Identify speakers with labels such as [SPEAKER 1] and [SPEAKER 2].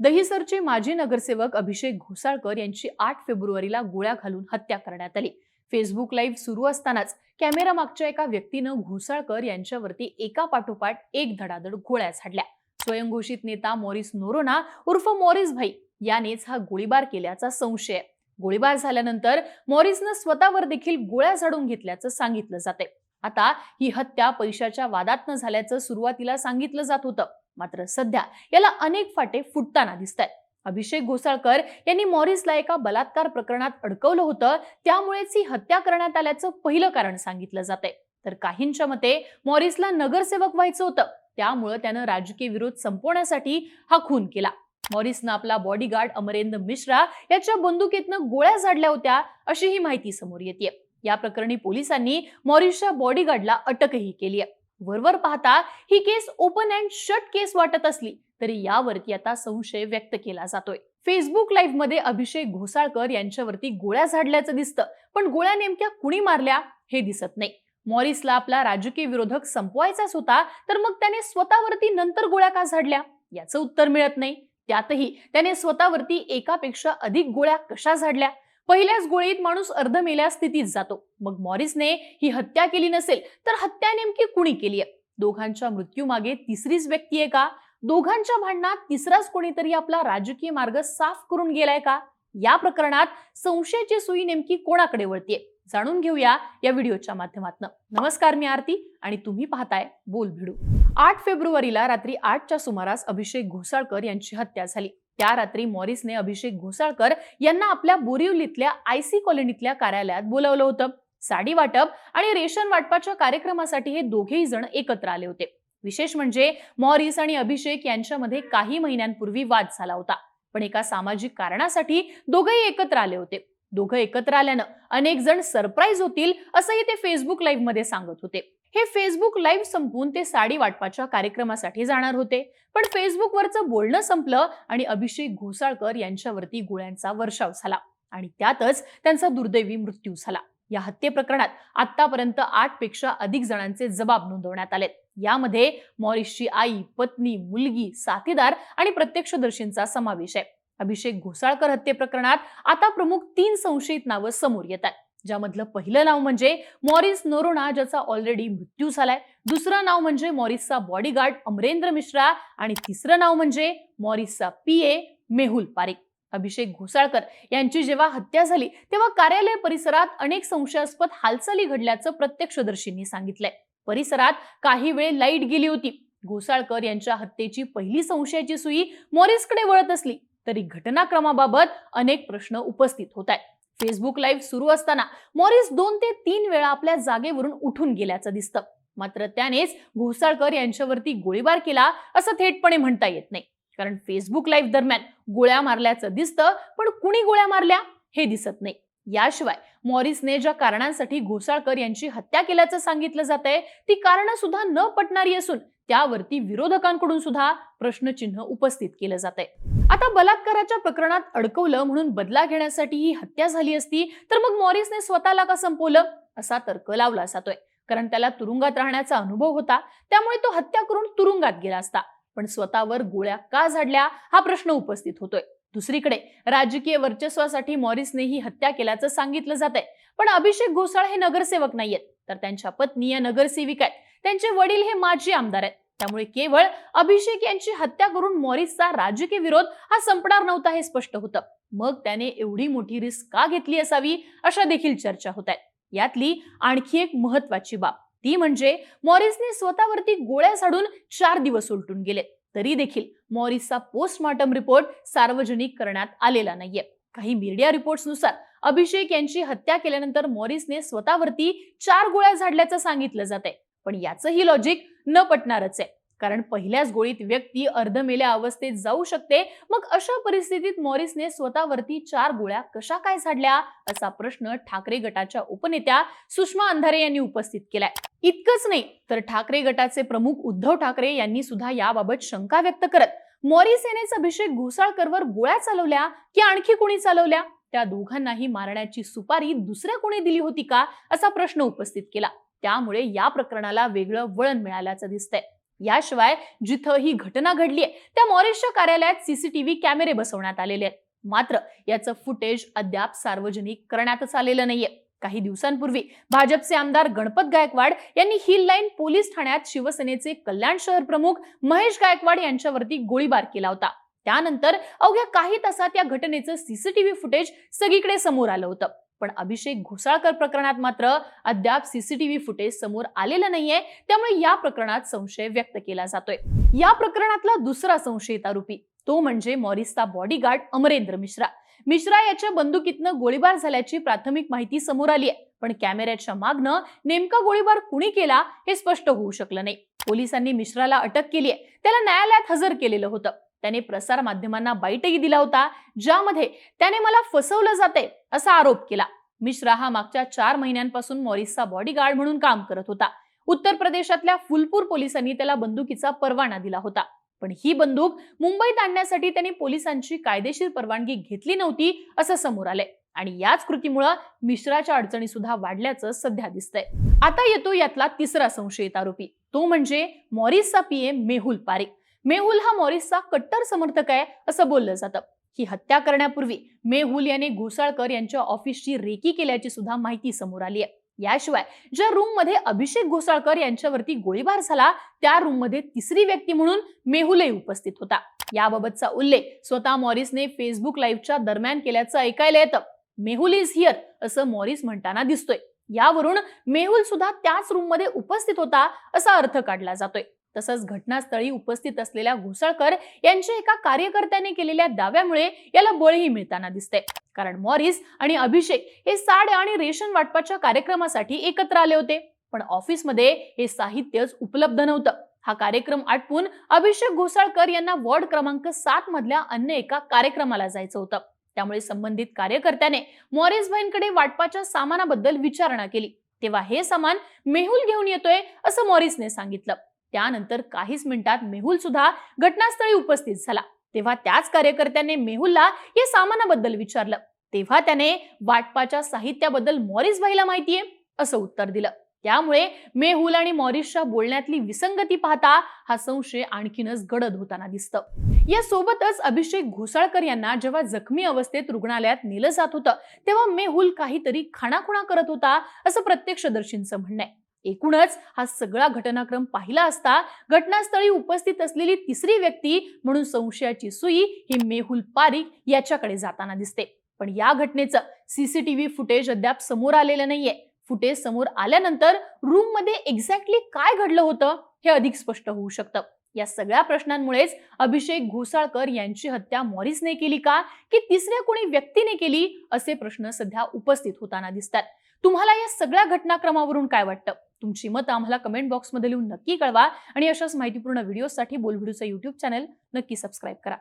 [SPEAKER 1] दहिसरचे माजी नगरसेवक अभिषेक घोसाळकर यांची आठ फेब्रुवारीला गोळ्या घालून हत्या करण्यात आली. फेसबुक लाईव्ह सुरू असतानाच कॅमेरा मागच्या एका व्यक्तीनं घोसाळकर यांच्यावरती एका पाठोपाठ एक धडाधड गोळ्या झाडल्या. स्वयंघोषित नेता मॉरिस नोरोना उर्फ मॉरिस भाई यानेच हा गोळीबार केल्याचा संशय आहे. गोळीबार झाल्यानंतर मॉरिसनं स्वतःवर देखील गोळ्या झाडून घेतल्याचं सांगितलं जाते आता ही हत्या पैशाच्या वादात न झाल्याचं सुरुवातीला सांगितलं जात होतं. मात्र सध्या याला अनेक फाटे फुटताना दिसत आहेत अभिषेक घोसाळकर यांनी मॉरिसला एका बलात्कार प्रकरणात अडकवलं होतं. त्यामुळेच ही हत्या करण्यात आल्याचं पहिलं कारण सांगितलं जाते तर काहींच्या मते मॉरिसला नगरसेवक व्हायचं होतं. त्यामुळं त्यानं राजकीय विरोध संपवण्यासाठी हा खून केला. मॉरिसनं आपला बॉडीगार्ड अमरेंद्र मिश्रा याच्या बंदुकीतनं गोळ्या झाडल्या होत्या अशी ही माहिती समोर येते या प्रकरणी पोलिसांनी मॉरिसच्या बॉडीगार्डला अटकही केली आहे वरवर पाहता ही case open and shut case वाटत असली तरी यावरती आता संशय व्यक्त केला जातोय. फेसबुक लाईव्हमध्ये अभिषेक घोसाळकर यांच्यावरती गोळ्या झाडल्याचं दिसतं पण गोळ्या नेमक्या कुणी मारल्या हे दिसत नाही. मॉरिसला आपला राजकीय विरोधक संपवायचाच होता तर मग त्याने स्वतःवरती नंतर गोळ्या का झाडल्या? याचं उत्तर मिळत नाही. त्यातही त्याने स्वतःवरती एकापेक्षा अधिक गोळ्या कशा झाडल्या? पहिल्याच गोळीत माणूस अर्धमेल्या स्थितीत जातो. मग मॉरिसने ही हत्या केली नसेल तर हत्या नेमकी कुणी केली आहे? दोघांच्या मृत्यूमागे तिसरीच व्यक्ती आहे का? दोघांच्या भांडणात तिसराच कोणीतरी आपला राजकीय मार्ग साफ करून गेलाय का? या प्रकरणात संशयाची सुई नेमकी कोणाकडे वळतीये? जाणून घेऊया या व्हिडिओच्या माध्यमातून. नमस्कार मी आरती आणि तुम्ही पाहताय बोल भिडू आठ फेब्रुवारीला रात्री आठच्या सुमारास अभिषेक घोसाळकर यांची हत्या झाली. त्या रात्री मॉरिसने अभिषेक घोसाळकर यांना आपल्या बोरिवलीतल्या आयसी कॉलनीतल्या कार्यालयात बोलावलं होतं. साडी वाटप आणि रेशन वाटपाच्या कार्यक्रमासाठी हे दोघेही जण एकत्र आले होते. विशेष म्हणजे मॉरिस आणि अभिषेक यांच्यामध्ये काही महिन्यांपूर्वी वाद झाला होता. पण एका सामाजिक कारणासाठी दोघेही एकत्र आले होते. दोघं एकत्र आल्यानं अनेक जण सरप्राईज होतील असंही ते फेसबुक लाईव्हमध्ये सांगत होते. हे फेसबुक लाईव्ह संपून ते साडी वाटपाच्या कार्यक्रमासाठी जाणार होते. पण फेसबुकवरचं बोलणं संपलं आणि अभिषेक घोसाळकर यांच्यावरती गोळ्यांचा वर्षाव झाला आणि त्यातच त्यांचा दुर्दैवी मृत्यू झाला. या हत्ये प्रकरणात आतापर्यंत आठपेक्षा अधिक जणांचे जबाब नोंदवण्यात आलेत. यामध्ये मॉरिसची आई पत्नी मुलगी साथीदार आणि प्रत्यक्षदर्शींचा समावेश आहे. अभिषेक घोसाळकर हत्ये प्रकरणात आता प्रमुख तीन संशयित नावं समोर येत आहेत. ज्यामधलं पहिलं नाव म्हणजे मॉरिस नोरोना ज्याचा ऑलरेडी मृत्यू झालाय. दुसरं नाव म्हणजे मॉरिसचा बॉडीगार्ड अमरेंद्र मिश्रा आणि तिसरं नाव म्हणजे मॉरिसचा पी ए मेहुल पारेख. अभिषेक घोसाळकर यांची जेव्हा हत्या झाली तेव्हा कार्यालय परिसरात अनेक संशयास्पद हालचाली घडल्याचं प्रत्यक्षदर्शींनी सांगितलंय. परिसरात काही वेळ लाइट गेली होती. घोसाळकर यांच्या हत्येची पहिली संशयाची सुई मॉरिसकडे वळत असली तरी घटनाक्रमाबाबत अनेक प्रश्न उपस्थित होत आहेत फेसबुक लाईव्ह सुरू असताना मॉरिस दोन ते तीन वेळा आपल्या जागेवरून उठून गेल्याचं दिसतं. मात्र त्यानेच घोसाळकर यांच्यावरती गोळीबार केला असं थेटपणे म्हणता येत नाही. कारण फेसबुक लाईव्ह दरम्यान गोळ्या मारल्याचं दिसतं पण कुणी गोळ्या मारल्या हे दिसत नाही. याशिवाय मॉरिसने ज्या कारणांसाठी घोसाळकर यांची हत्या केल्याचं सांगितलं जात आहे ती कारणं सुद्धा न पटणारी असून त्यावरती विरोधकांकडून सुद्धा प्रश्नचिन्ह उपस्थित केलं जात आहे आता बलात्काराच्या प्रकरणात अडकवलं म्हणून बदला घेण्यासाठी ही हत्या झाली असती तर मग मॉरिसने स्वतःला का संपवलं? असा तर्क लावला जातोय. कारण त्याला तुरुंगात राहण्याचा अनुभव होता त्यामुळे तो हत्या करून तुरुंगात गेला असता. पण स्वतःवर गोळ्या का झाडल्या? हा प्रश्न उपस्थित होतोय. दुसरीकडे राजकीय वर्चस्वासाठी मॉरिसने ही हत्या केल्याचं सांगितलं जात आहे पण अभिषेक घोसाळ हे नगरसेवक नाहीयेत. तर त्यांच्या पत्नी या नगरसेविका आहेत. त्यांचे वडील हे माजी आमदार आहेत. त्यामुळे केवळ अभिषेक यांची हत्या करून मॉरिसचा राजकीय विरोध हा संपणार नव्हता हे स्पष्ट होतं. मग त्याने एवढी मोठी रिस्क का घेतली असावी अशा देखील चर्चा होत आहेत. यातली आणखी एक महत्वाची बाब ती म्हणजे मॉरिसने स्वतःवरती गोळ्या झाडून चार दिवस उलटून गेले तरी देखील मॉरिसचा पोस्टमॉर्टम रिपोर्ट सार्वजनिक करण्यात आलेला नाहीये. काही मीडिया रिपोर्ट्सनुसार अभिषेक यांची हत्या केल्यानंतर मॉरिसने स्वतःवरती चार गोळ्या झाडल्याचं सांगितलं जात आहे पण याचंही लॉजिक न पटणारच आहे. कारण पहिल्याच गोळीत व्यक्ती अर्धमेल्या अवस्थेत जाऊ शकते. मग अशा परिस्थितीत मॉरिसने स्वतःवरती चार गोळ्या कशा काय झाडल्या? असा प्रश्न ठाकरे गटाच्या उपनेत्या सुषमा अंधारे यांनी उपस्थित केलाय. इतकंच नाही तर ठाकरे गटाचे प्रमुख उद्धव ठाकरे यांनी सुद्धा याबाबत शंका व्यक्त करत मॉरिस सेनेचा अभिषेक घोसाळकरवर गोळ्या चालवल्या की आणखी कोणी चालवल्या? त्या दोघांनाही मारण्याची सुपारी दुसऱ्या कोणी दिली होती का? असा प्रश्न उपस्थित केला. त्यामुळे या प्रकरणाला वेगळं वळण मिळाल्याचं दिसतंय. याशिवाय जिथं ही घटना घडलीय त्या मॉरिसच्या कार्यालयात सीसीटीव्ही कॅमेरे बसवण्यात आलेले आहेत. मात्र याचं फुटेज अद्याप सार्वजनिक करण्यातच आलेलं नाहीये. काही दिवसांपूर्वी भाजपचे आमदार गणपत गायकवाड यांनी ही लाईन पोलीस ठाण्यात शिवसेनेचे कल्याण शहर प्रमुख महेश गायकवाड यांच्यावरती गोळीबार केला होता. त्यानंतर अवघ्या काही तासात या घटनेचं सीसीटीव्ही फुटेज सगळीकडे समोर आलं होतं. पण अभिषेक घोसाळकर प्रकरणात मात्र अद्याप सीसीटीव्ही फुटेज समोर आलेलं नाहीये. त्यामुळे या प्रकरणात संशय व्यक्त केला जातोय. या प्रकरणातला दुसरा संशयित आरोपी तो म्हणजे मॉरिसचा बॉडीगार्ड अमरेंद्र मिश्रा. मिश्रा याच्या बंदुकीतनं गोळीबार झाल्याची प्राथमिक माहिती समोर आली आहे. पण कॅमेऱ्याच्या मागनं नेमका गोळीबार कुणी केला हे स्पष्ट होऊ शकलं नाही. पोलिसांनी मिश्राला अटक केली आहे. त्याला न्यायालयात हजर केलेलं होतं. त्याने प्रसार माध्यमांना बाईटही दिला होता ज्यामध्ये त्याने मला फसवलं जाते असा आरोप केला. मिश्रा हा मागच्या चार महिन्यांपासून मॉरिसचा बॉडीगार्ड म्हणून काम करत होता. उत्तर प्रदेशातल्या फुलपूर पोलिसांनी त्याला बंदुकीचा परवाना दिला होता. पण ही बंदूक मुंबईत आणण्यासाठी त्यांनी पोलिसांची कायदेशीर परवानगी घेतली नव्हती असं समोर आलंय. आणि याच कृतीमुळं मिश्राच्या अडचणी सुद्धा वाढल्याचं सध्या दिसतंय. आता येतो यातला तिसरा संशयित आरोपी. तो म्हणजे मॉरिसचा पीएम मेहुल पारेख. मेहुल हा मॉरिसचा कट्टर समर्थक आहे असं बोललं जातं. ही हत्या करण्यापूर्वी मेहुल याने घोसाळकर यांच्या ऑफिसची रेकी केल्याची सुद्धा माहिती समोर आली आहे. याशिवाय ज्या रूममध्ये अभिषेक घोसाळकर यांच्यावरती गोळीबार झाला त्या रूममध्ये तिसरी व्यक्ती म्हणून मेहुलही उपस्थित होता. याबाबतचा उल्लेख स्वतः मॉरिसने फेसबुक लाईव्हच्या दरम्यान केल्याचं ऐकायला येतं. मेहुल इज हिअर असं मॉरिस म्हणताना दिसतोय. यावरून मेहुल सुद्धा त्याच रूममध्ये उपस्थित होता असा अर्थ काढला जातोय. तसंच घटनास्थळी उपस्थित असलेल्या घोसाळकर यांच्या एका कार्यकर्त्याने केलेल्या दाव्यामुळे याला बळही मिळताना दिसते. कारण मॉरिस आणि अभिषेक हे साड्या आणि रेशन वाटपाच्या कार्यक्रमासाठी एकत्र आले होते. पण ऑफिसमध्ये हे साहित्यच उपलब्ध नव्हतं. हा कार्यक्रम आटपून अभिषेक घोसाळकर यांना वॉर्ड क्रमांक सात मधल्या अन्य एका कार्यक्रमाला जायचं होतं. त्यामुळे संबंधित कार्यकर्त्याने मॉरिस भाईंकडे वाटपाच्या सामानाबद्दल विचारणा केली. तेव्हा हे सामान मेहुल घेऊन येतोय असं मॉरिसने सांगितलं. त्यानंतर काहीच मिनिटात मेहुल सुद्धा घटनास्थळी उपस्थित झाला. तेव्हा त्याच कार्यकर्त्याने मेहुलला या सामानाबद्दल विचारलं. तेव्हा त्याने वाटपाच्या साहित्याबद्दल मॉरिस भाईला माहितीये असं उत्तर दिलं. त्यामुळे मेहुल आणि मॉरिसच्या बोलण्यातली विसंगती पाहता हा संशय आणखीनच गडद होताना दिसतं. या सोबतच अभिषेक घोसाळकर यांना जेव्हा जखमी अवस्थेत रुग्णालयात नेलं जात होतं तेव्हा मेहुल काहीतरी खाणाखुणा करत होता असं प्रत्यक्षदर्शींचं म्हणणं आहे. एकूणच हा सगळा घटनाक्रम पाहिला असता घटनास्थळी उपस्थित असलेली तिसरी व्यक्ती म्हणून संशयाची सुई ही मेहुल पारिक याच्याकडे जाताना दिसते. पण या घटनेचं सीसीटीव्ही फुटेज अद्याप समोर आलेलं नाहीये. फुटेज समोर आल्यानंतर रूममध्ये एक्झॅक्टली काय घडलं होतं हे अधिक स्पष्ट होऊ शकतं. या सगळ्या प्रश्नांमुळेच अभिषेक घोसाळकर यांची हत्या मॉरिसने केली का की तिसऱ्या कोणी व्यक्तीने केली असे प्रश्न सध्या उपस्थित होताना दिसतात. तुम्हाला या सगळ्या घटनाक्रमावरून काय वाटतं? तुमची मतं आम्हाला कमेंट बॉक्समध्ये लिहून नक्की कळवा आणि अशाच माहितीपूर्ण व्हिडिओसाठी बोलभिडूचं यूट्यूब चॅनल नक्की सबस्क्राईब करा.